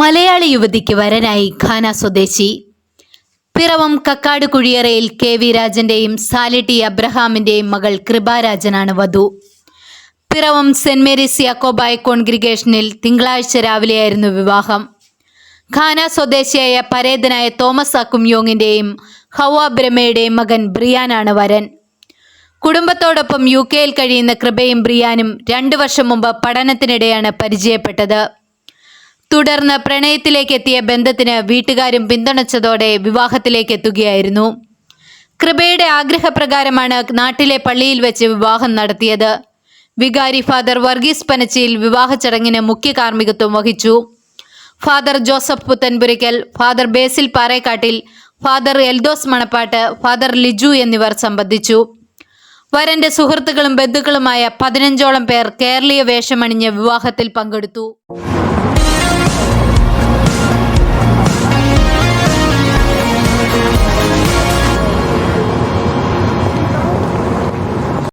മലയാളി യുവതിക്ക് വരനായി ഖാന സ്വദേശി. പിറവം കക്കാട് കുഴിയറയിൽ കെ വി രാജന്റെയും സാലിട്ടി അബ്രഹാമിന്റെയും മകൾ കൃപാരാജനാണ് വധു. പിറവം സെന്റ് മേരീസ് യാക്കോബായ കോൺഗ്രിഗേഷനിൽ തിങ്കളാഴ്ച രാവിലെയായിരുന്നു വിവാഹം. ഖാന സ്വദേശിയായ പരേതനായ തോമസ് അക്കുംയോങ്ങിന്റെയും ഹവ ബ്രഹ്മയുടെയും മകൻ ബ്രിയാനാണ് വരൻ. കുടുംബത്തോടൊപ്പം യു കെയിൽ കഴിയുന്ന കൃപയും ബ്രിയാനും രണ്ടു വർഷം മുമ്പ് പഠനത്തിനിടെയാണ് പരിചയപ്പെട്ടത്. തുടർന്ന് പ്രണയത്തിലേക്ക് എത്തിയ ബന്ധത്തിന് വീട്ടുകാരും പിന്തുണച്ചതോടെ വിവാഹത്തിലേക്ക് എത്തുകയായിരുന്നു കൃപയുടെ ആഗ്രഹപ്രകാരമാണ് നാട്ടിലെ പള്ളിയിൽ വെച്ച് വിവാഹം നടത്തിയത്. വികാരി ഫാദർ വർഗീസ് പനച്ചിയിൽ വിവാഹ ചടങ്ങിന് മുഖ്യ കാർമ്മികത്വം വഹിച്ചു. Father Joseph Puthenpurakkal father Basil Parekkattil father Eldhose Manappattu father Liju എന്നിവർ സംബന്ധിച്ചു. വരന്റെ സുഹൃത്തുക്കളും ബന്ധുക്കളുമായ പതിനഞ്ചോളം പേർ കേരളീയ വേഷമണിഞ്ഞ് വിവാഹത്തിൽ പങ്കെടുത്തു. Thank.